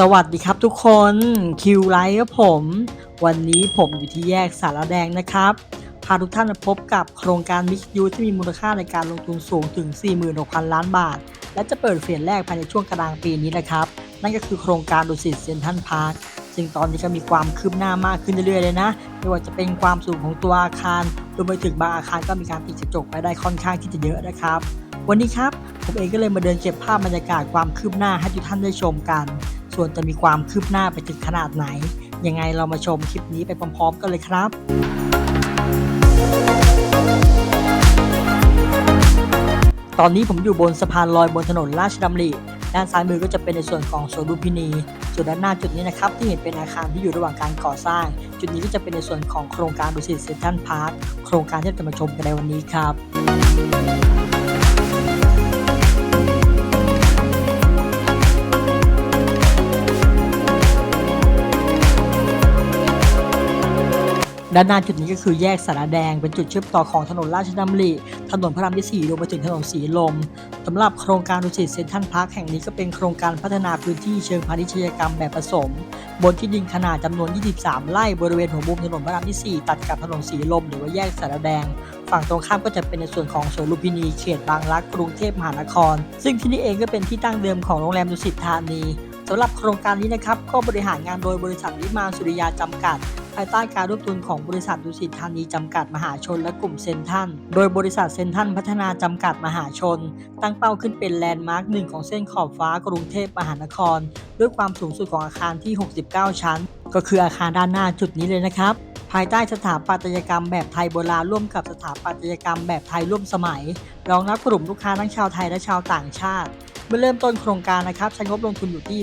สวัสดีครับทุกคนคิวไลท์ครับผม วันนี้ผมอยู่ที่แยกสารแดงนะครับ พาทุกท่านมาพบกับโครงการมิกยูที่มีมูลค่าในการลงทุนสูงถึง 46,000 ล้านบาท และจะเปิดเฟสแรกภายในช่วงกลางปีนี้นะครับ นั่นก็คือโครงการดุสิตเซนทันพาร์คซึ่งตอนนี้ก็มีความคืบหน้ามากขึ้นเรื่อยๆเลยนะไม่ว่าจะเป็นความสูงของตัวอาคารรวมไปถึงบางอาคารก็มีการติดกระจกไปได้ค่อนข้างที่จะเยอะนะครับ วันนี้ครับผมเองก็เลยมาเดินเก็บภาพบรรยากาศความคืบหน้าให้ทุกท่านได้ชมกัน วนจะมีความคืบหน้าไปถึงขนาดไหน ยังไงเรามาชมคลิปนี้ไปพร้อมๆกันเลยครับตอนนี้ผมอยู่บนสะพานลอยบนถนนราชดำริด้านซ้ายมือก็จะเป็นในส่วนของสวนลุมพินีส่วนด้านหน้าจุดนี้นะครับที่เห็นเป็นอาคารที่อยู่ระหว่างการก่อสร้าง จุดนี้ก็จะเป็นในส่วนของโครงการดุสิตเซ็นทรัลพาร์คโครงการที่จะมาชมกันในวันนี้ครับ ด้านหน้าจุดนี้ก็คือแยกสารแดงเป็นจุดเชื่อมต่อของถนนราชดำริถนนพระรามที่4รวมไปถึงถนนสีลมสำหรับโครงการดุสิตเซ็นทรัลพาร์คแห่งนี้ก็เป็นโครงการพัฒนาพื้นที่เชิงพาณิชยกรรมแบบผสม บนที่ดินขนาดจำนวน 23 ไร่บริเวณหัวมุมถนนพระรามที่ 4 ตัดกับถนนสีลม หรือว่าแยกสารแดง ฝั่งตรงข้ามก็จะเป็นในส่วนของสวนลุมพินีเขตบางรักกรุงเทพมหานคร ซึ่งที่นี่เองก็เป็นที่ตั้งเดิมของโรงแรมดุสิตธานี สำหรับโครงการนี้นะครับก็บริหารงานโดยบริษัทวิมานสุริยาจำกัด ภายใต้การร่วมทุนของบริษัทดุสิตธานีจำกัดมหาชนและกลุ่มเซนทันโดยบริษัทเซนทันพัฒนาจำกัดมหาชน ตั้งเป้าขึ้นเป็นแลนด์มาร์คหนึ่งของเส้นขอบฟ้ากรุงเทพมหานคร ด้วยความสูงสุดของอาคารที่ 69 ชั้น ก็คืออาคารด้านหน้าจุดนี้เลยนะครับภายใต้สถาปัตยกรรมแบบไทยโบราณร่วมกับสถาปัตยกรรมแบบไทยร่วมสมัย รองรับกลุ่มลูกค้าทั้งชาวไทยและชาวต่างชาติ เมื่อเริ่มต้นโครงการนะครับใช้งบลงทุนอยู่ที่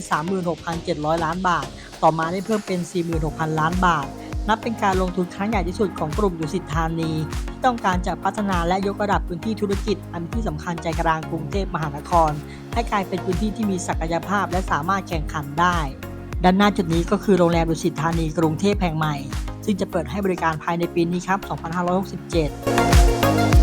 36,700 ล้านบาท ต่อมาได้เพิ่มเป็น 46,000 ล้านบาท นับเป็นการลงทุนครั้งใหญ่ที่สุดของกลุ่มดุสิตธานีที่ต้องการจะพัฒนาและยกระดับพื้นที่ธุรกิจ อันที่สำคัญใจกลางกรุงเทพมหานคร ให้กลายเป็นพื้นที่ที่มีศักยภาพและสามารถแข่งขันได้ ด้านหน้าจุดนี้ก็คือโรงแรมดุสิตธานีกรุงเทพแห่งใหม่ซึ่งจะเปิดให้บริการภายในปีนี้ครับ 2567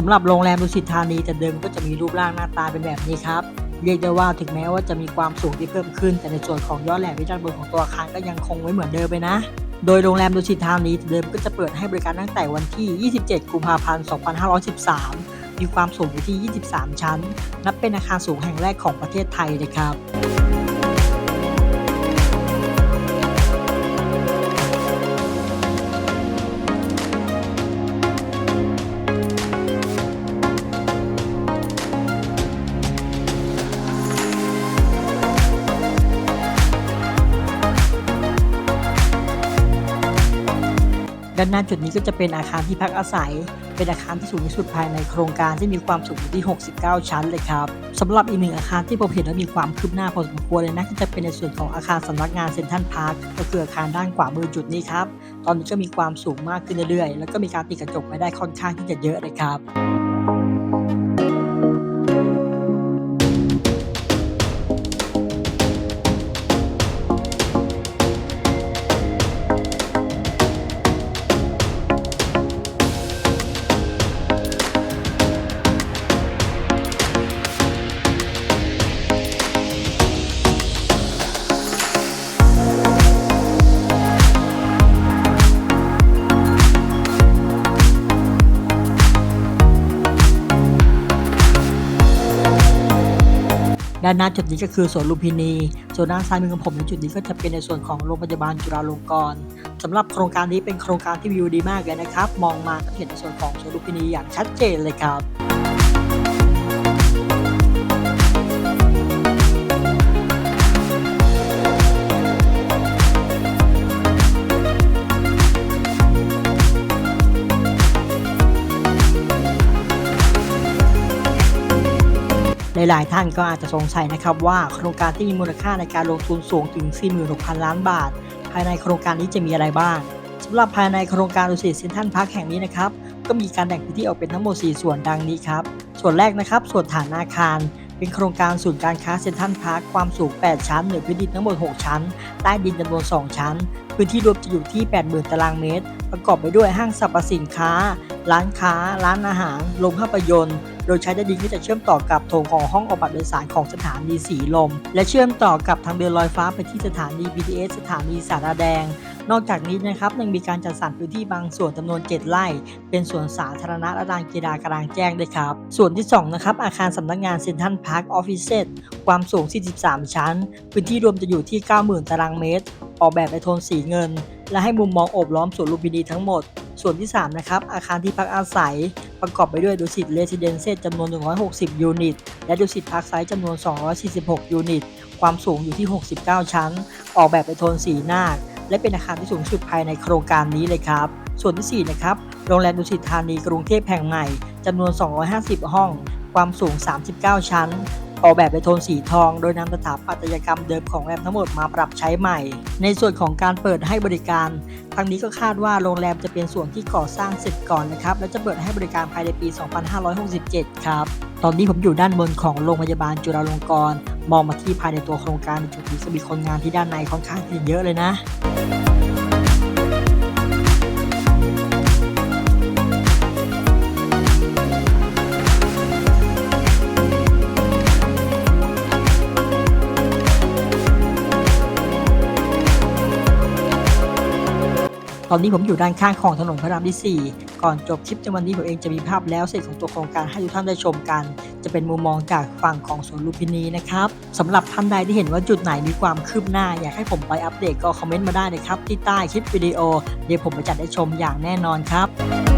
สำหรับโรงแรมดุสิตธานีแต่เดิมก็จะมีรูปร่างหน้าตาเป็นแบบนี้ครับ เรียกได้ว่าถึงแม้ว่าจะมีความสูงที่เพิ่มขึ้น แต่ในส่วนของยอดแหลมที่ด้านบนของตัวอาคารก็ยังคงไว้เหมือนเดิมไปนะ โดยโรงแรมดุสิตธานีเดิมก็จะเปิดให้บริการตั้งแต่วันที่ 27 กุมภาพันธ์ 2513 มีความสูงอยู่ที่ 23 ชั้น นับเป็นอาคารสูงแห่งแรกของประเทศไทยเลยครับ ด้านหน้าจุดนี้ก็จะเป็นอาคารที่พักอาศัย เป็นอาคารที่สูงที่สุดภายในโครงการที่มีความสูงอยู่ที่ 69 ชั้นเลยครับสำหรับอีกหนึ่งอาคารที่ผมเห็นแล้วมีความคืบหน้าพอสมควรเลยนะก็จะเป็นในส่วนของอาคารสำนักงานเซ็นทรัลพาร์คก็คืออาคารด้านขวามือจุดนี้ครับตอนนี้ก็มีความสูงมากขึ้นเรื่อยๆ แล้วก็มีการติดกระจกไว้ได้ค่อนข้างที่จะเยอะเลยครับ ด้านหน้าจุดนี้ก็คือสวนลุมพินี ส่วนด้านซ้ายมือของผมในจุดนี้ก็จะเป็นในส่วนของโรงพยาบาลจุฬาลงกรณ์สำหรับโครงการนี้เป็นโครงการที่วิวดีมากเลยนะครับ มองมาก็เห็นในส่วนของสวนลุมพินีอย่างชัดเจนเลยครับ หลายๆ ท่านก็อาจจะสงสัยนะครับว่าโครงการที่มีมูลค่าในการลงทุนสูงถึง 46,000 ล้านบาท ภายในโครงการนี้จะมีอะไรบ้างสำหรับภายในโครงการดุสิตเซ็นทรัลพาร์คแห่งนี้นะครับก็มีการแบ่งพื้นที่ออกเป็นทั้งหมด 4 ส่วนดังนี้ครับ ส่วนแรกนะครับ ส่วนฐานอาคาร เป็นโครงการศูนย์การค้าเซ็นทรัลพาร์คความสูง 8 ชั้นเหนือพื้นดินทั้งหมด 6 ชั้น ใต้ดินจำนวน 2 ชั้น พื้นที่รวมจะอยู่ที่ 80,000 ตารางเมตร ประกอบไปด้วยห้างสรรพสินค้าร้านค้า ร้านอาหารโรงภาพยนตร์ โดยใช้ใต้ดินก็จะเชื่อมต่อกับโถงของห้องออกบัตรโดยสารของสถานีสีลม และเชื่อมต่อกับทางเดินลอยฟ้าไปที่สถานี BTS สถานีสาราแดงนอกจากนี้นะครับยังมีการจัดสรรพื้นที่บางส่วนจำนวน 7 ไร่ เป็นสวนสาธารณะและลานกีฬากลางแจ้งด้วยครับ ส่วนที่ 2 นะครับ อาคารสำนักงานเซ็นทรัลพาร์คออฟฟิเซความสูง 43 ชั้น พื้นที่รวมจะอยู่ที่ 90,000 ตารางเมตร ออกแบบในโทนสีเงิน และให้มุมมองโอบล้อมสวนลุมพินีทั้งหมด ส่วนที่ 3 นะครับ อาคารที่พักอาศัย ประกอบไปด้วยดุสิตเรสซิเดนเซจำนวน 160 ยูนิต และดุสิตพาร์คไซต์จำนวน 246 ยูนิต ความสูงอยู่ที่ 69 ชั้น ออกแบบเป็นโทนสีนาคและเป็นอาคารที่สูงสุดภายในโครงการนี้เลยครับ ส่วนที่ 4 นะครับ โรงแรมดุสิตธานีกรุงเทพแห่งใหม่จำนวน 250 ห้อง ความสูง 39 ชั้น ออกแบบเป็นโทนสีทอง โดยนำสถาปัตยกรรมเดิมของแรมทั้งหมดมาปรับใช้ใหม่ ในส่วนของการเปิดให้บริการทางนี้ก็คาดว่าโรงแรมจะเป็นส่วนที่ก่อสร้างเสร็จก่อนนะครับ และจะเปิดให้บริการภายในปี 2567 ครับ ตอนนี้ผมอยู่ด้านบนของโรงพยาบาลจุฬาลงกรณ์มองมาที่ภายในตัวโครงการจุดนี้จะมีคนงานที่ด้านในค่อนข้างจะเยอะเลยนะ ตอนนี้ผมอยู่ด้านข้างของถนนพระรามที่ 4 ก่อนจบคลิปในวันนี้ผมเองจะมีภาพแล้วเสร็จของตัวโครงการให้ทุกท่านได้ชมกัน จะเป็นมุมมองจากฝั่งของสวนลุมพินีนะครับสำหรับท่านใดที่เห็นว่าจุดไหนมีความคืบหน้า อยากให้ผมไปอัปเดตก็คอมเมนต์มาได้นะครับที่ใต้คลิปวิดีโอเดี๋ยวผมไปจัดให้ชมอย่างแน่นอนครับ